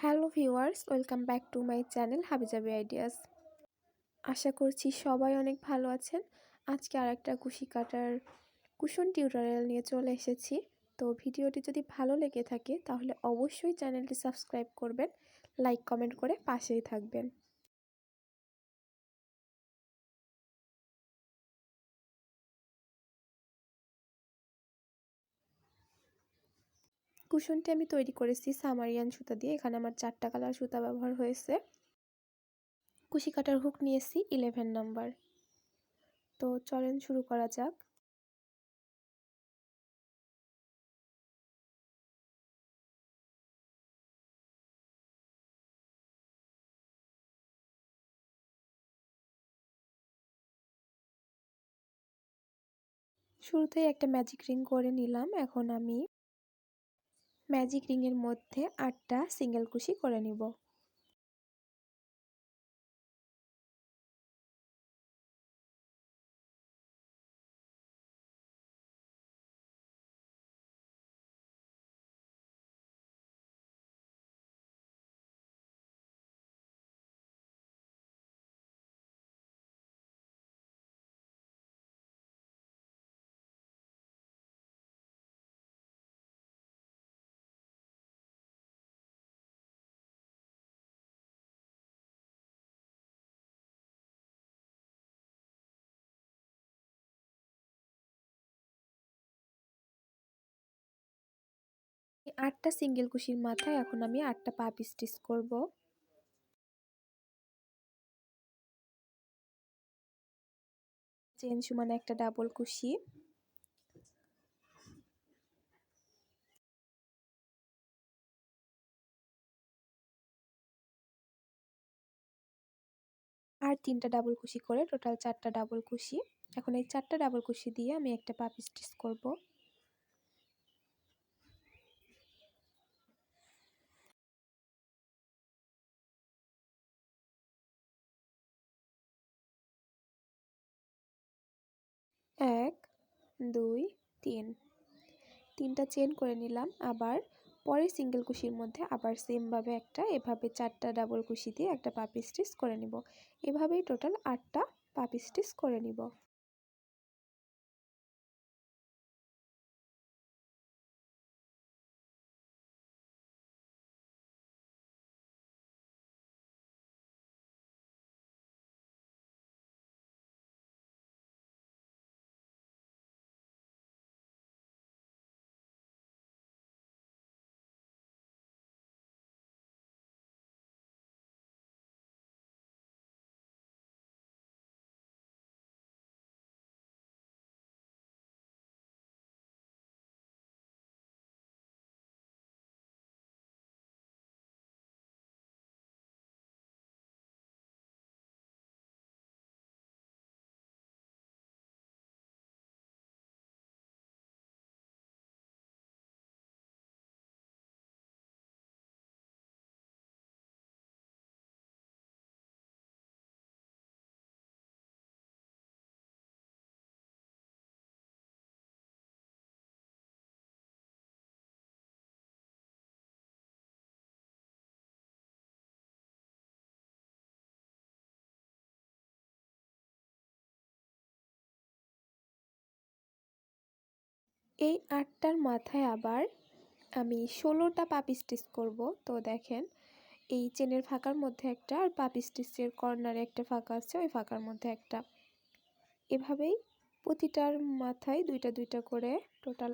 Hello viewers, welcome back to my channel হাবিজাবি ideas. আশা করছি সবাই অনেক ভালো আছেন। আজকে আর একটা কুশি কাটার কুশন টিউটোরিয়াল নিয়ে চলে এসেছি। তো ভিডিওটি যদি ভালো লেগে থাকে, তাহলে অবশ্যই চ্যানেলটি সাবস্ক্রাইব করবেন, লাইক কমেন্ট করে পাশেই থাকবেন। কুশনটি আমি তৈরি করেছি সামারিয়ান সুতা দিয়ে। এখানে আমার চারটা কালার সুতা ব্যবহার হয়েছে। কুশি কাটার হুক নিয়েছি ইলেভেন নাম্বার তো চলেন শুরু করা যাক। শুরুতেই একটা ম্যাজিক রিং করে নিলাম। এখন আমি ম্যাজিক রিংয়ের মধ্যে আটটা সিঙ্গেল কুশি করে নিব। আটটা সিঙ্গেল কুশির মাথায় এখন আমি আটটা পাপ স্টিচ করব। চেন সমান একটা ডাবল কুশি। আর তিনটা ডাবল কুশি করে টোটাল চারটা ডাবল কুশি। এখন এই চারটা ডাবল কুশি দিয়ে আমি একটা পাপ স্টিচ করব এক দুই, তিন। তিনটা চেন করে নিলাম। আবার পরে সিঙ্গেল কুশির মধ্যে আবার সেমভাবে একটা, এভাবে চারটা ডাবল কুশি দিয়ে একটা পাপি স্টিচ করে নিব। এভাবেই টোটাল আটটা পাপি স্টিচ করে নিব। এই আটটার মাথায় আবার আমি ষোলোটা পাপি স্টিচ করব। তো দেখেন, এই চেনের ফাঁকার মধ্যে একটা আর পাপি স্টিচের কর্নারে একটা ফাঁকা আছে, ওই ফাঁকার মধ্যে একটা। এভাবেই প্রতিটার মাথায় দুইটা দুইটা করে টোটাল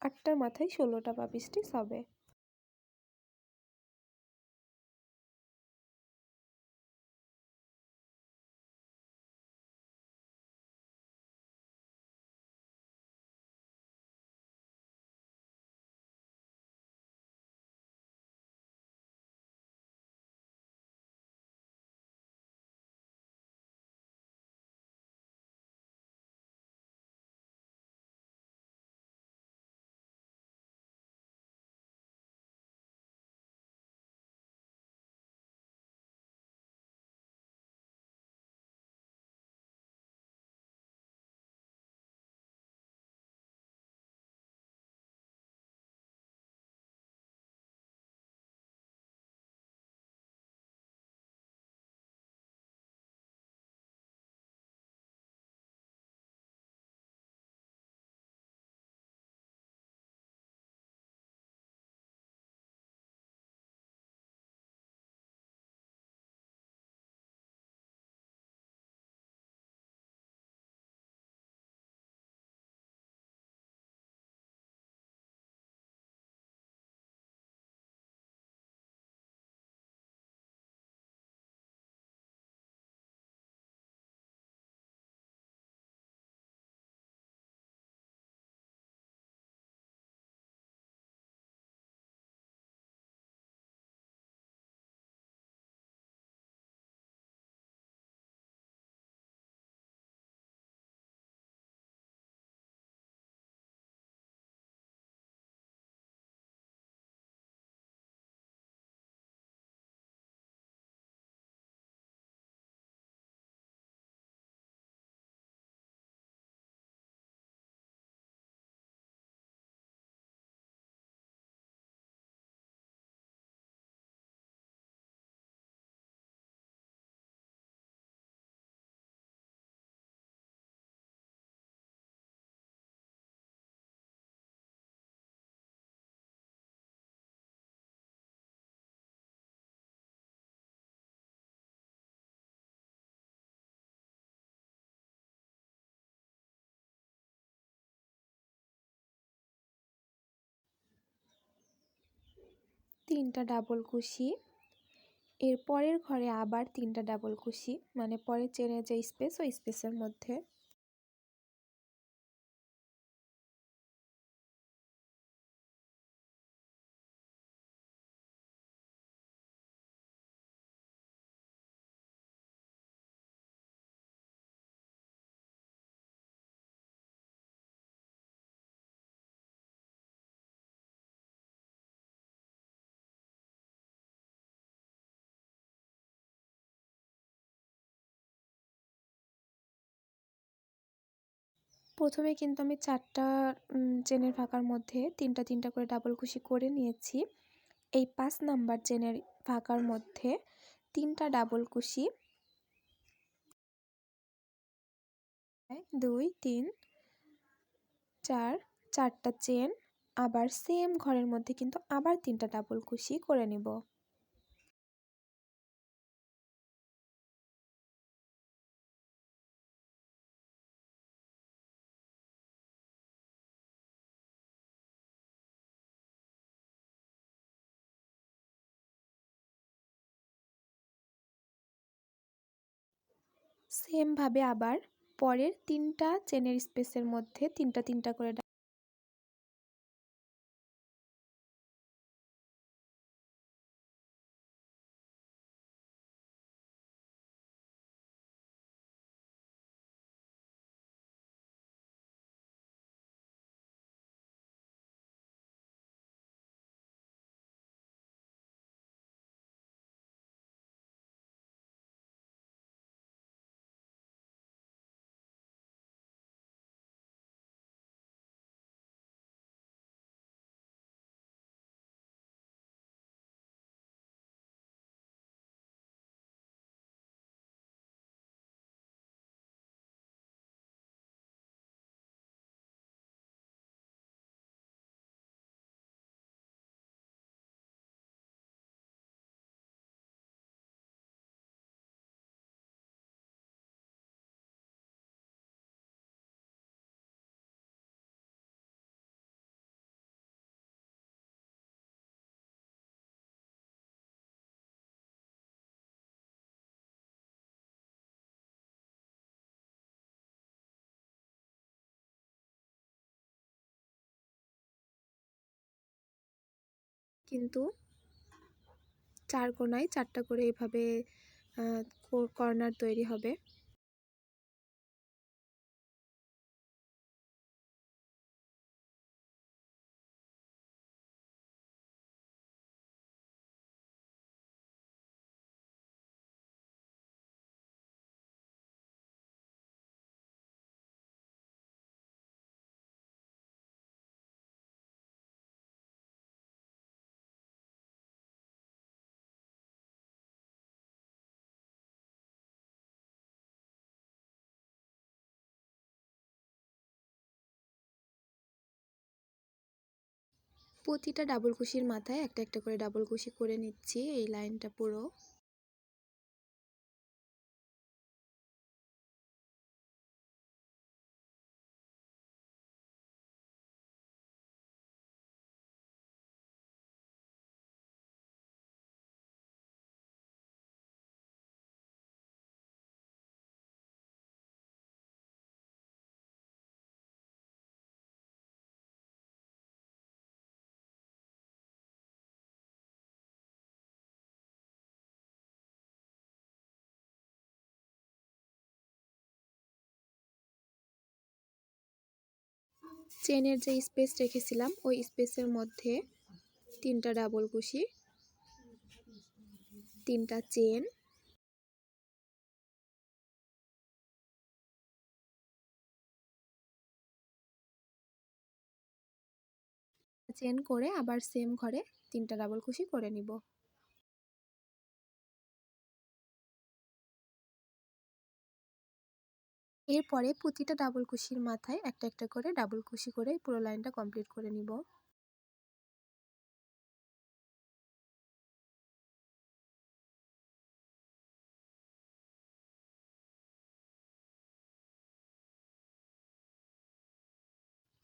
আটটার মাথায় ষোলোটা পাপি স্টিচ হবে। তিনটা ডাবল কুশি এর পরের ঘরে আবার তিনটা ডাবল কুশি মানে পরের চেনে যে স্পেস ওই স্পেসের মধ্যে। প্রথমে কিন্তু আমি চারটা চেনের ফাঁকার মধ্যে তিনটা তিনটা করে ডাবল কুশি করে নিয়েছি। এই পাঁচ নাম্বার চেনের ফাঁকার মধ্যে তিনটা ডাবল কুশি দুই, তিন, চার, চারটা চেন। আবার সেম ঘরের মধ্যে কিন্তু আবার তিনটা ডাবল কুশি করে নিব। সেমভাবে আবার পরের তিনটা চেনের স্পেসের মধ্যে তিনটা তিনটা করে কিন্তু চার কোনায় চারটা করে এভাবে কর্নার তৈরি হবে। প্রতিটা ডাবল কুশির মাথায় একটা একটা করে ডাবল কুশি করে নিচ্ছি এই লাইনটা পুরো। চেনের যে স্পেস রেখেছিলাম, ওই স্পেসের মধ্যে তিনটা ডাবল কুশি, তিনটা চেন চেন করে আবার সেম ঘরে তিনটা ডাবল কুশি করে নিব। এরপরে প্রতিটা ডাবল কুশির মাথায় একটা একটা করে ডাবল কুশি করে পুরো লাইনটা কমপ্লিট করে নিব।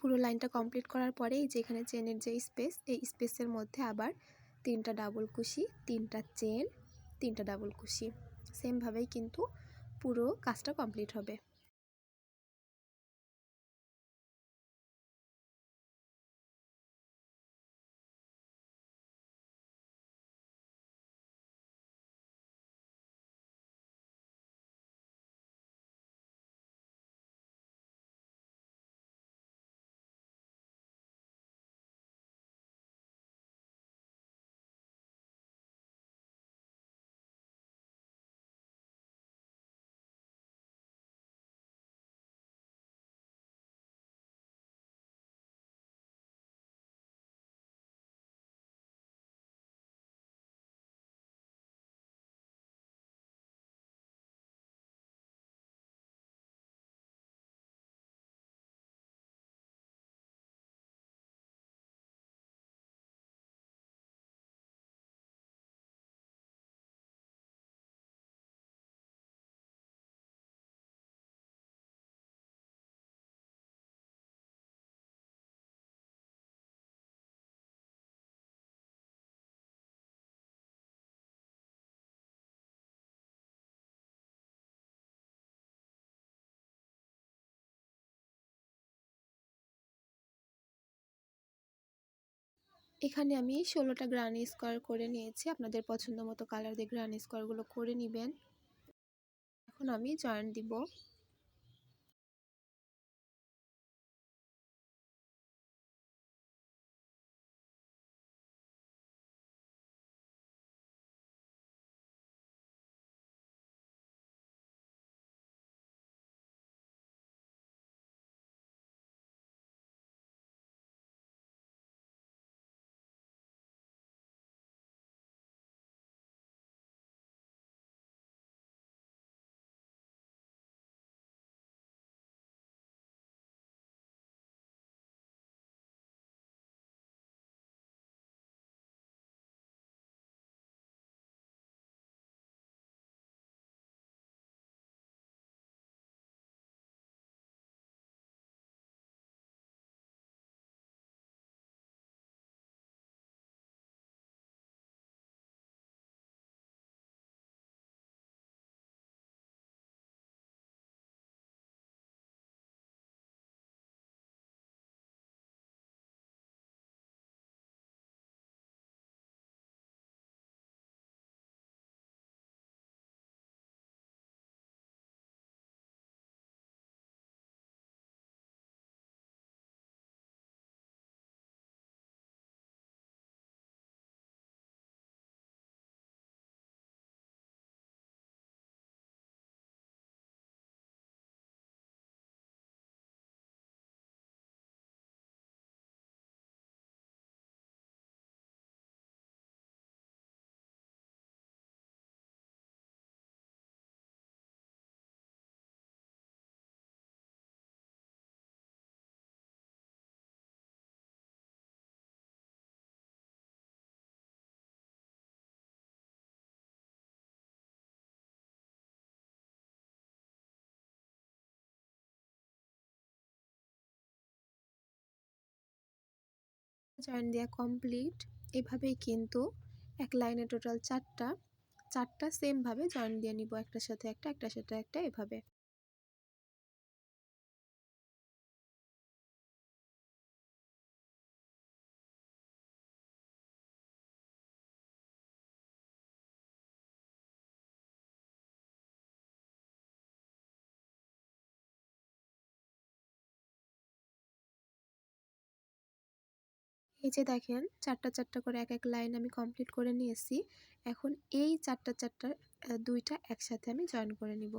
পুরো লাইনটা কমপ্লিট করার পরে যেখানে চেনের যে স্পেস এই স্পেসের মধ্যে আবার তিনটা ডাবল কুশি, তিনটা চেন তিনটা ডাবল কুশি। সেমভাবেই কিন্তু পুরো কাজটা কমপ্লিট হবে। এখানে আমি ষোলোটা গ্রানি স্কোয়ার করে নিয়েছি। আপনাদের পছন্দ মতো কালার দিয়ে গ্রানি স্কোয়ারগুলো করে নেবেন। এখন আমি জয়েন্ট দিব। জয়েন দেওয়া কমপ্লিট এভাবেই কিন্তু এক লাইনে টোটাল চারটা চারটা সেমভাবে জয়েন দিয়ে নিব, একটার সাথে একটা, একটার সাথে একটা, এভাবে। এই যে দেখেন, চারটা চারটা করে এক এক লাইন আমি কমপ্লিট করে নিয়েছি। এখন এই চারটা চারটা দুইটা একসাথে আমি জয়েন করে নিব।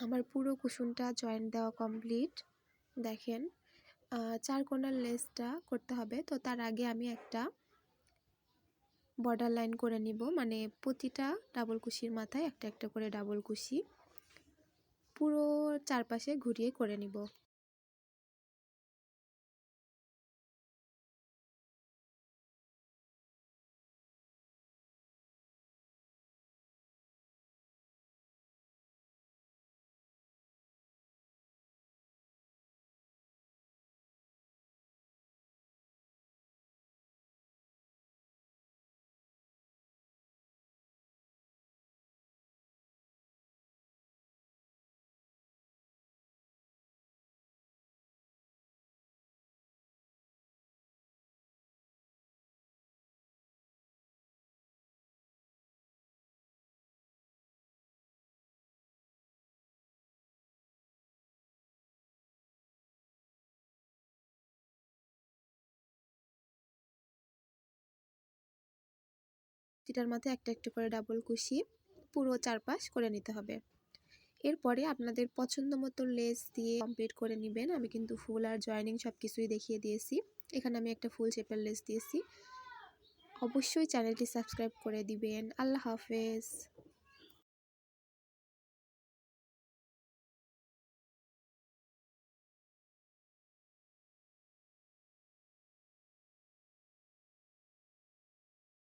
আমার পুরো কুসুনটা জয়েন্ট দেওয়া কমপ্লিট দেখেন চার কোনার লেসটা করতে হবে। তো তার আগে আমি একটা বর্ডার লাইন করে নিব। মানে প্রতিটা ডাবল কুশির মাথায় একটা একটা করে ডাবল কুশি। পুরো চারপাশে ঘুরিয়ে করে নিব। যেটার মাথায় একটা একটা করে ডাবল কুশি পুরো চারপাশ করে নিতে হবে। এরপরে আপনাদের পছন্দ মতো লেস দিয়ে কমপ্লিট করে নেবেন। আমি কিন্তু ফুল আর জয়নিং সব কিছুই দেখিয়ে দিয়েছি। এখানে আমি একটা ফুল শেপের লেস দিয়েছি। অবশ্যই চ্যানেলটি সাবস্ক্রাইব করে দিবেন। আল্লাহ হাফেজ।